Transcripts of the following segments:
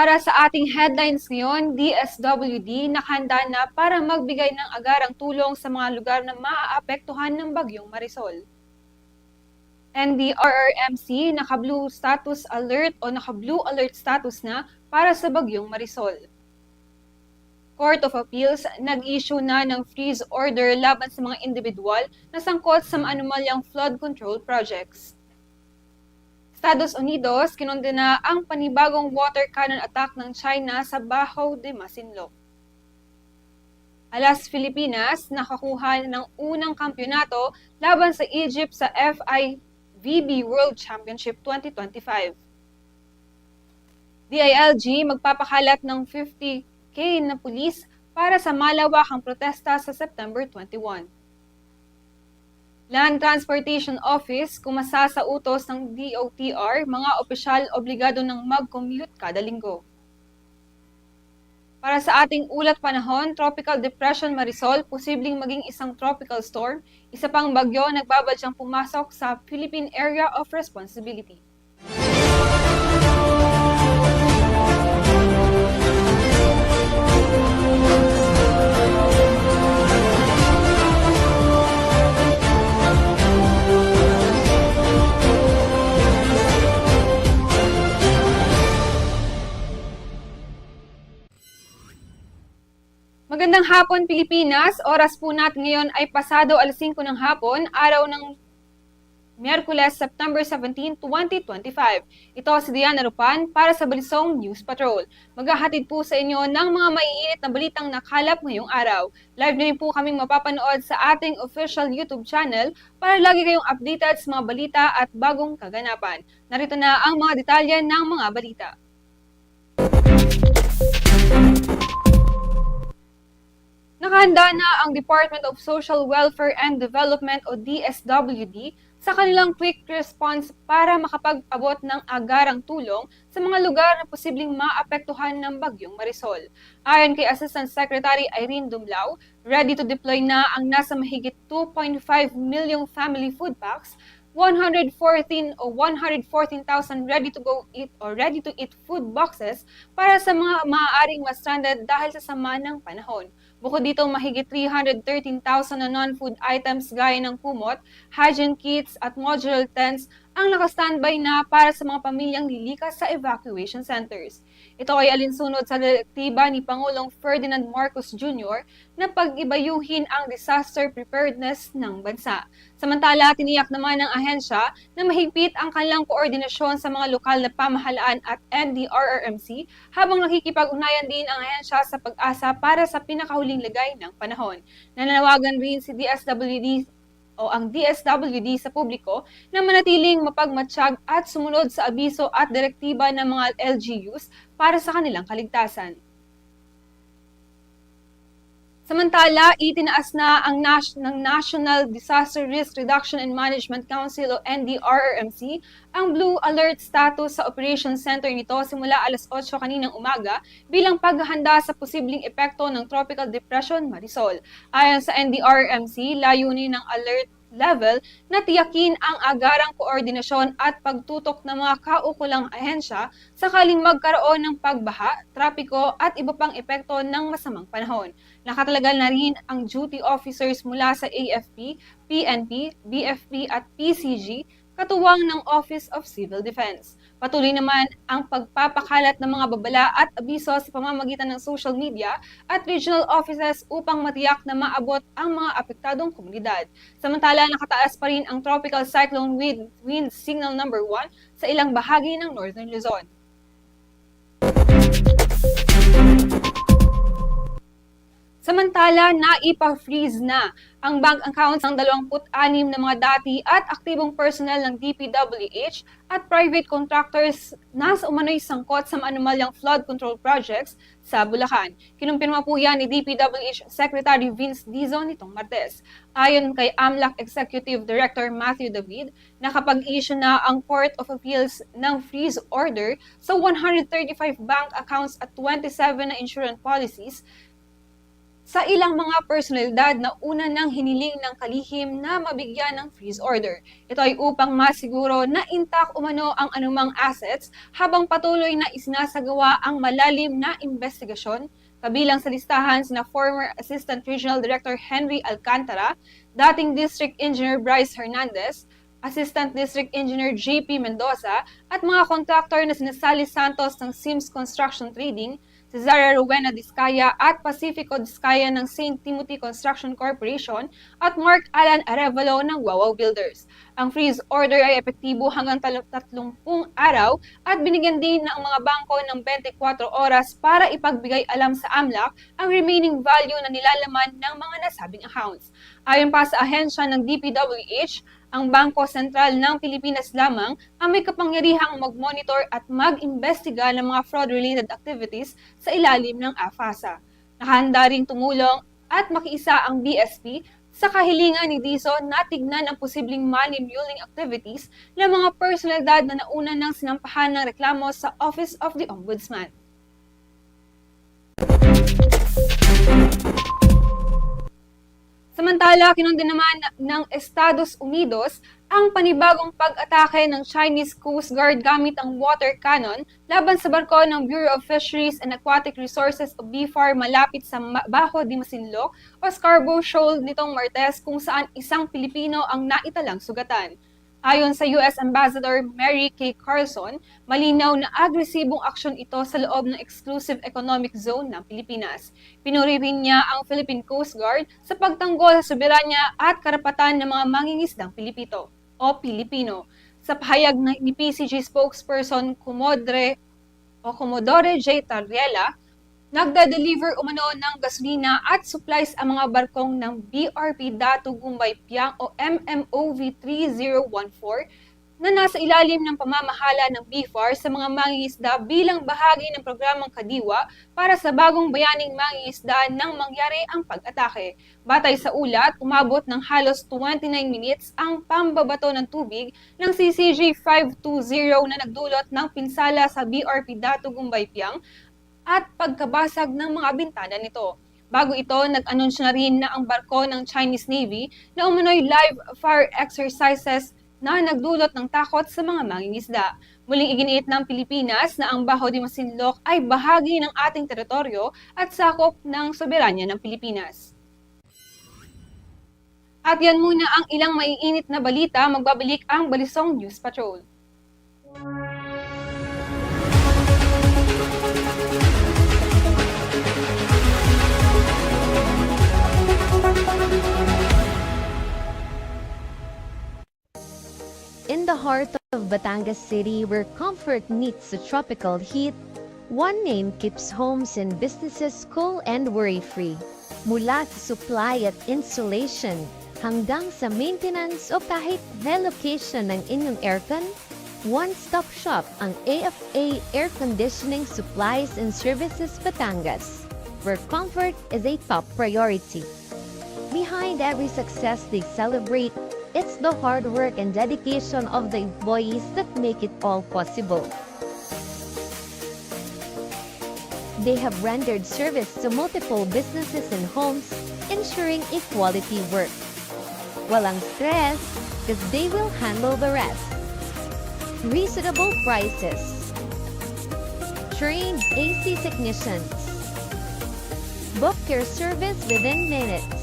Para sa ating headlines ngayon, DSWD nakahanda na para magbigay ng agarang tulong sa mga lugar na maaapektuhan ng bagyong Marisol. NDRRMC naka-blue status alert o naka-blue alert status na para sa bagyong Marisol. Court of Appeals nag-issue na ng freeze order laban sa mga individual na sangkot sa maanumalyang flood control projects. Estados Unidos kinondena ang panibagong water cannon attack ng China sa Bajo de Masinloc. Alas Pilipinas nakakuha ng unang kampyonato laban sa Egypt sa FIVB World Championship 2025. DILG magpapakalat ng 50k na pulis para sa malawakang protesta sa September 21. Land Transportation Office kumasa sa utos ng DOTR, mga opisyal obligado ng mag-commute kada linggo. Para sa ating ulat panahon, Tropical Depression Marisol, posibleng maging isang tropical storm, isa pang bagyo nagbabadyang pumasok sa Philippine Area of Responsibility. Magandang hapon Pilipinas, oras po natin ngayon ay pasado alas 5 ng hapon, araw ng Miyerkules, September 17, 2025. Ito si Diana Rupan para sa Balisong News Patrol. Maghahatid po sa inyo ng mga maiinit na balitang nakalap ngayong araw. Live na rin po kaming mapapanood sa ating official YouTube channel para lagi kayong updated sa mga balita at bagong kaganapan. Narito na ang mga detalye ng mga balita. Nakahanda na ang Department of Social Welfare and Development o DSWD sa kanilang quick response para makapag-abot ng agarang tulong sa mga lugar na posibleng maapektuhan ng bagyong Marisol. Ayon kay Assistant Secretary Irene Dumlao, ready to deploy na ang nasa mahigit 2.5 million family food packs 114 o 114,000 ready to go eat or ready to eat food boxes para sa mga maaaring ma-stranded dahil sa sama ng panahon. Bukod dito, mahigit 313,000 na non-food items gaya ng kumot, hygiene kits at modular tents ang naka-standby na para sa mga pamilyang lilikas sa evacuation centers. Ito ay alinsunod sa direktiba ni Pangulong Ferdinand Marcos Jr. na pag-ibayuhin ang disaster preparedness ng bansa. Samantala, tiniyak naman ng ahensya na mahigpit ang kanilang koordinasyon sa mga lokal na pamahalaan at NDRRMC habang nakikipag-ugnayan din ang ahensya sa pag-asa para sa pinakahuling lagay ng panahon. Nananawagan rin si DSWD o ang DSWD sa publiko na manatiling mapagmatsyag at sumunod sa abiso at direktiba ng mga LGUs para sa kanilang kaligtasan. Samantala, itinaas na ang Nas- ng National Disaster Risk Reduction and Management Council o NDRRMC ang Blue Alert status sa Operation Center nito simula alas 8 kaninang umaga bilang paghahanda sa posibleng epekto ng Tropical Depression Marisol. Ayon sa NDRRMC, layunin ng alert level na tiyakin ang agarang koordinasyon at pagtutok ng mga kaukulang ahensya sakaling magkaroon ng pagbaha, trapiko at iba pang epekto ng masamang panahon. Nakatalagal na rin ang duty officers mula sa AFP, PNP, BFP at PCG katuwang ng Office of Civil Defense. Patuloy naman ang pagpapakalat ng mga babala at abiso sa pamamagitan ng social media at regional offices upang matiyak na maabot ang mga apektadong komunidad. Samantala, nakataas pa rin ang tropical cyclone wind, wind signal number 1 sa ilang bahagi ng Northern Luzon. Samantala, naipa-freeze na ang bank accounts ng 26 na mga dati at aktibong personnel ng DPWH at private contractors na sa umano'y sangkot sa maanumalyang flood control projects sa Bulacan. Kinumpirma po yan ni DPWH Secretary Vince Dizon nitong Martes. Ayon kay AMLAC Executive Director Matthew David, nakapag-issue na ang Court of Appeals ng freeze order sa 135 bank accounts at 27 na insurance policies sa ilang mga personalidad na una nang hiniling ng kalihim na mabigyan ng freeze order. Ito ay upang masiguro na intact umano ang anumang assets habang patuloy na isinasagawa ang malalim na investigasyon kabilang sa listahan sina former Assistant Regional Director Henry Alcantara, dating District Engineer Bryce Hernandez, Assistant District Engineer JP Mendoza at mga contractor na sina Sally Santos ng Sims Construction Trading, Zara Rowena Discaya at Pacifico Discaya ng St. Timothy Construction Corporation at Mark Alan Arevalo ng Wawaw Builders. Ang freeze order ay epektibo hanggang tal- 30 araw at binigyan din ng mga bangko ng 24 oras para ipagbigay alam sa AMLAC ang remaining value na nilalaman ng mga nasabing accounts. Ayon pa sa ahensya ng DPWH, ang Bangko Sentral ng Pilipinas lamang ang may kapangyarihang mag-monitor at mag-imbestiga ng mga fraud-related activities sa ilalim ng AFASA. Nakahanda ring tumulong at makiisa ang BSP sa kahilingan ni Dizon na tignan ang posibleng money muling activities ng mga personalidad na nauna ng sinampahan ng reklamo sa Office of the Ombudsman. Samantala, kinundi naman ng Estados Unidos ang panibagong pag-atake ng Chinese Coast Guard gamit ang water cannon laban sa barko ng Bureau of Fisheries and Aquatic Resources o BFAR malapit sa Bajo de Masinloc o Scarborough Shoal nitong Martes kung saan isang Pilipino ang naitalang sugatan. Ayon sa US Ambassador Mary Kay Carlson, malinaw na agresibong aksyon ito sa loob ng Exclusive Economic Zone ng Pilipinas. Pinuri rin niya ang Philippine Coast Guard sa pagtanggol sa soberanya at karapatan ng mga mangingisdang Pilipito o Pilipino. Sa pahayag ni PCG spokesperson Comodre o Commodore J. Tarriela, nagda-deliver umano ng gasolina at supplies ang mga barkong ng BRP Datu Gumbay Piang o MMOV 3014 na nasa ilalim ng pamamahala ng BFAR sa mga mangingisda bilang bahagi ng programang Kadiwa para sa bagong bayaning mangingisda nang mangyari ang pag-atake. Batay sa ulat, umabot ng halos 29 minutes ang pambabato ng tubig ng CCG 520 na nagdulot ng pinsala sa BRP Datu Gumbay Piang at pagkabasag ng mga bintana nito. Bago ito, nag-anunsyo na rin na ang barko ng Chinese Navy na umano'y live fire exercises na nagdulot ng takot sa mga mangingisda. Muling iginiit ng Pilipinas na ang Baho de Masinloc ay bahagi ng ating teritoryo at sakop ng soberanya ng Pilipinas. At yan muna ang ilang maiinit na balita. Magbabalik ang Balisong News Patrol. In the heart of Batangas City, where comfort meets the tropical heat, one name keeps homes and businesses cool and worry-free. Mula sa supply at installation, hanggang sa maintenance o kahit relocation ng inyong aircon, one-stop shop ang AFA Air Conditioning Supplies and Services Batangas, where comfort is a top priority. Behind every success they celebrate, it's the hard work and dedication of the employees that make it all possible. They have rendered service to multiple businesses and homes, ensuring equality work. Walang stress, because they will handle the rest. Reasonable prices. Trained AC technicians. Book your service within minutes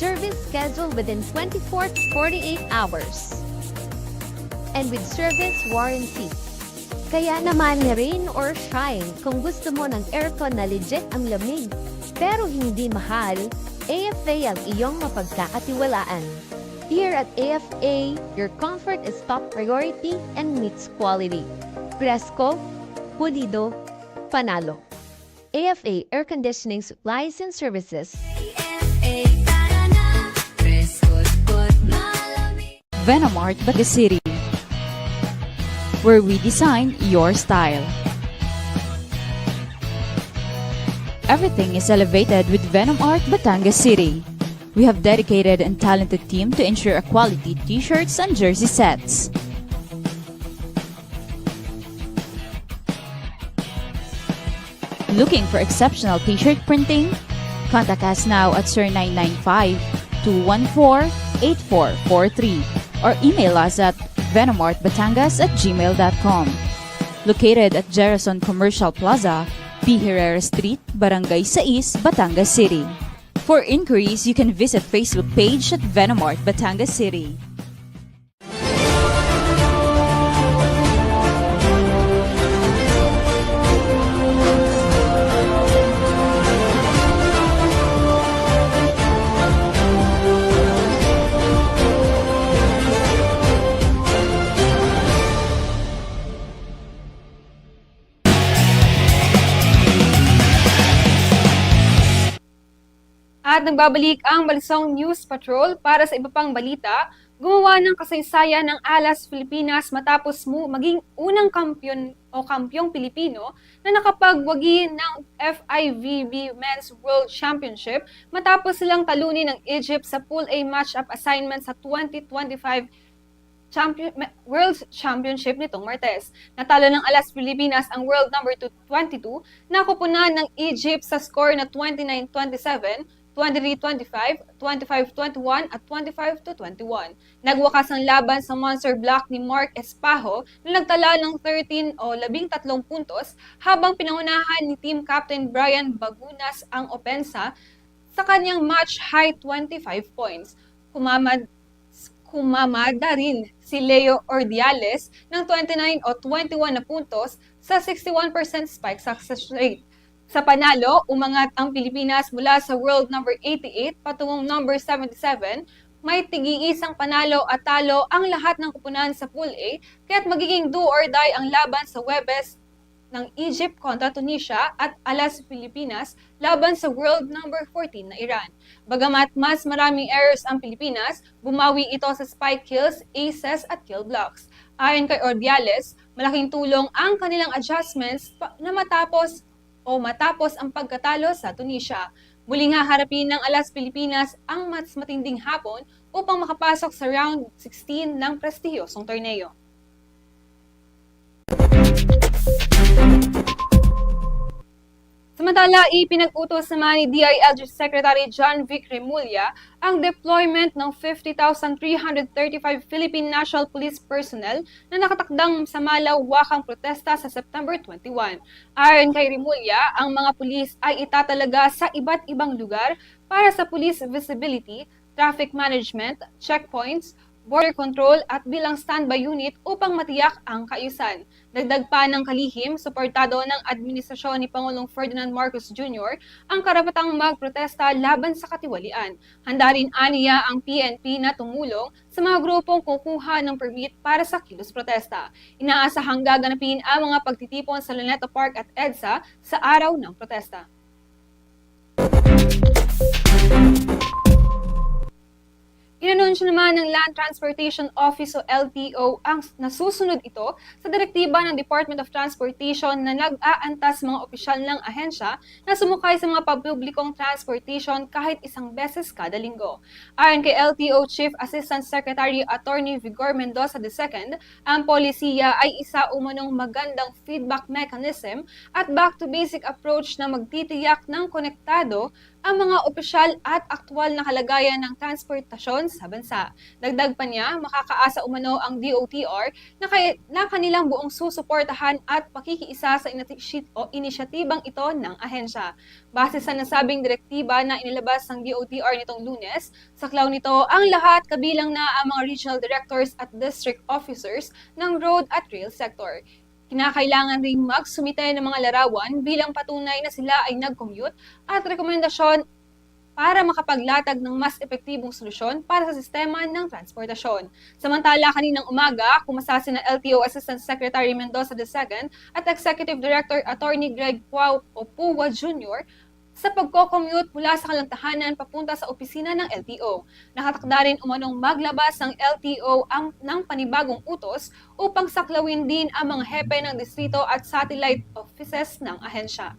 service scheduled within 24 to 48 hours. And with service warranty. Kaya naman rain or shine, kung gusto mo ng aircon na legit ang lamig, pero hindi mahal, AFA ang iyong mapagkakatiwalaan. Here at AFA, your comfort is top priority and meets quality. Fresco, pulido, panalo. AFA Air Conditioning Supplies and Services. Venomart Bagasiri, where we design your style. Everything is elevated with Venom Art Batangas City. We have dedicated and talented team to ensure a quality t-shirts and jersey sets. Looking for exceptional t-shirt printing? Contact us now at Sir 995-214-8443 or email us at venomartbatangas at gmail.com. Located at Jerason Commercial Plaza, P. Herrera Street, Barangay Sais, Batangas City. For inquiries, you can visit Facebook page at Venomart Batangas City. At nagbabalik ang Balisong News Patrol para sa iba pang balita. Gumawa ng kasaysayan ng Alas Pilipinas matapos mo maging unang kampiyon o kampyong Pilipino na nakapagwagi ng FIVB Men's World Championship matapos silang talunin ng Egypt sa Pool A matchup assignment sa 2025 Champion, World Championship nitong Martes. Natalo ng Alas Pilipinas ang world number 22 na kupunan ng Egypt sa score na 29-27, 23-25, 25-21 at 25-21. Nagwakas ang laban sa monster block ni Mark Espajo na nagtala ng 13 o 13 puntos habang pinangunahan ni team captain Brian Bagunas ang opensa sa kanyang match high 25 points. Kumamad kumamada rin si Leo Ordiales ng 29 o 21 na puntos sa 61% spike success rate. Sa panalo, umangat ang Pilipinas mula sa world number 88 patungong number 77. May tigi-isang panalo at talo ang lahat ng kupunan sa Pool A, kaya't magiging do or die ang laban sa Webes ng Egypt kontra Tunisia at Alas Pilipinas laban sa world number 14 na Iran. Bagamat mas maraming errors ang Pilipinas, bumawi ito sa spike kills, aces at kill blocks. Ayon kay Ordiales, malaking tulong ang kanilang adjustments na matapos o matapos ang pagkatalo sa Tunisia. Muling haharapin ng Alas Pilipinas ang mas matinding hapon upang makapasok sa round 16 ng prestihiyosong torneo. Samantala, ipinag-utos naman ni DILG Secretary John Vic Remulla ang deployment ng 50,335 Philippine National Police personnel na nakatakdang sa malawakang protesta sa September 21. Ayon kay Remulla, ang mga pulis ay itatalaga sa iba't ibang lugar para sa police visibility, traffic management, checkpoints, border control at bilang standby unit upang matiyak ang kaayusan. Dagdag pa ng kalihim, suportado ng administrasyon ni Pangulong Ferdinand Marcos Jr. ang karapatang magprotesta laban sa katiwalian. Handa rin aniya ang PNP na tumulong sa mga grupong kukuha ng permit para sa kilos protesta. Inaasahang gaganapin ang mga pagtitipon sa Luneta Park at EDSA sa araw ng protesta. Inanunsyo naman ng Land Transportation Office o LTO ang nasusunod ito sa direktiba ng Department of Transportation na nag-aantas mga opisyal ng ahensya na sumukay sa mga pampublikong transportation kahit isang beses kada linggo. Ayon kay LTO Chief Assistant Secretary Attorney Vigor Mendoza II, ang polisiya ay isa umanong magandang feedback mechanism at back-to-basic approach na magtitiyak ng konektado ang mga opisyal at aktwal na kalagayan ng transportasyon sa bansa. Dagdag pa niya, makakaasa umano ang DOTR na, kay, na kanilang buong susuportahan at pakikiisa sa initi- o inisyatibang ito ng ahensya. Base sa nasabing direktiba na inilabas ng DOTR nitong lunes, saklaw nito ang lahat kabilang na ang mga regional directors at district officers ng road at rail sector. Kinakailangan ring magsumite ng mga larawan bilang patunay na sila ay nag-commute at rekomendasyon para makapaglatag ng mas epektibong solusyon para sa sistema ng transportasyon. Samantala, kaninang umaga, kumasa si na LTO Assistant Secretary Mendoza II at Executive Director Attorney Greg Pua Opuwa Jr. sa pagko-commute mula sa kalantahanan papunta sa opisina ng LTO. Nakatakda rin umanong maglabas ng LTO ang, ng panibagong utos upang saklawin din ang mga hepe ng distrito at satellite offices ng ahensya.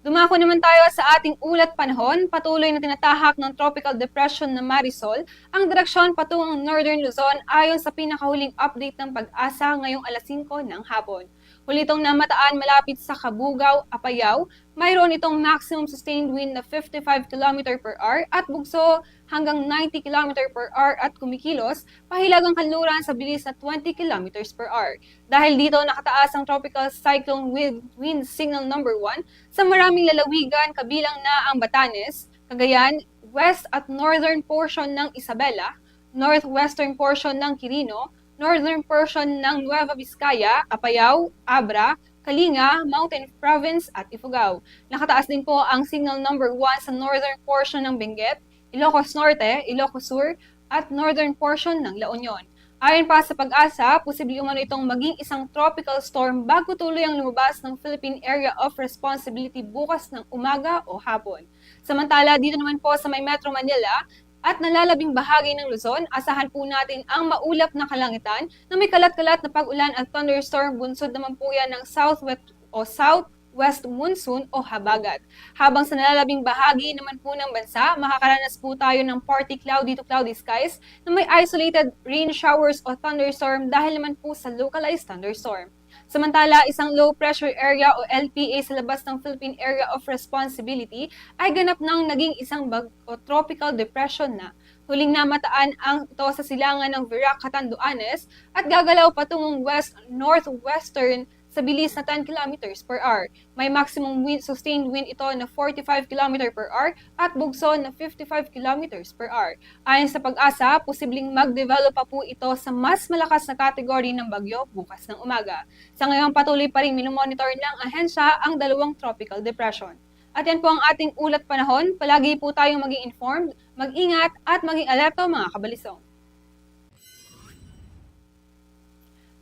Dumako naman tayo sa ating ulat panahon. Patuloy na tinatahak ng tropical depression na Marisol ang direksyon patungong Northern Luzon ayon sa pinakahuling update ng pag-asa ngayong alas 5 ng hapon. Huli itong namataan malapit sa Kabugaw, Apayao. Mayroon itong maximum sustained wind na 55 km per hour at bugso hanggang 90 km per hour at kumikilos pahilagang kanluran sa bilis na 20 km per hour. Dahil dito nakataas ang tropical cyclone with wind signal number 1 sa maraming lalawigan kabilang na ang Batanes, Cagayan, west at northern portion ng Isabela, northwestern portion ng Quirino, northern portion ng Nueva Vizcaya, Apayao, Abra, Kalinga, Mountain Province at Ifugao. Nakataas din po ang signal number 1 sa northern portion ng Benguet, Ilocos Norte, Ilocos Sur at northern portion ng La Union. Ayon pa sa pag-asa, posible umano itong maging isang tropical storm bago tuloy ang lumabas ng Philippine Area of Responsibility bukas ng umaga o hapon. Samantala, dito naman po sa may Metro Manila, at nalalabing bahagi ng Luzon, asahan po natin ang maulap na kalangitan na may kalat-kalat na pag-ulan at thunderstorm bunsod naman po yan ng southwest o southwest monsoon o habagat. Habang sa nalalabing bahagi naman po ng bansa, makakaranas po tayo ng partly cloudy to cloudy skies na may isolated rain showers o thunderstorm dahil naman po sa localized thunderstorm. Samantala, isang low pressure area o LPA sa labas ng Philippine Area of Responsibility ay ganap ng naging isang bag o tropical depression na. Huling namataan ang ito sa silangan ng Virac, Catanduanes at gagalaw patungong west-northwestern sa bilis na 10 km per hour. May maximum wind, sustained wind ito na 45 km per hour at bugso na 55 km per hour. Ayon sa pag-asa, posibleng mag-develop pa po ito sa mas malakas na kategory ng bagyo bukas ng umaga. Sa ngayon, patuloy pa rin minomonitor ng ahensya ang dalawang tropical depression. At yan po ang ating ulat panahon. Palagi po tayong maging informed, mag-ingat at maging alerto mga kabalisong.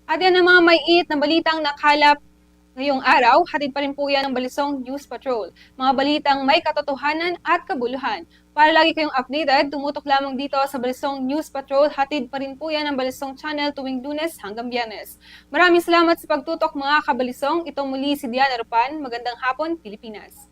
At yan ang mga maiit na balitang nakalap ngayong araw. Hatid pa rin po yan ng Balisong News Patrol. Mga balitang may katotohanan at kabuluhan. Para lagi kayong updated, tumutok lamang dito sa Balisong News Patrol. Hatid pa rin po yan ng Balisong Channel tuwing lunes hanggang biyernes. Maraming salamat sa pagtutok mga kabalisong. Ito muli si Diana Rupan. Magandang hapon, Pilipinas.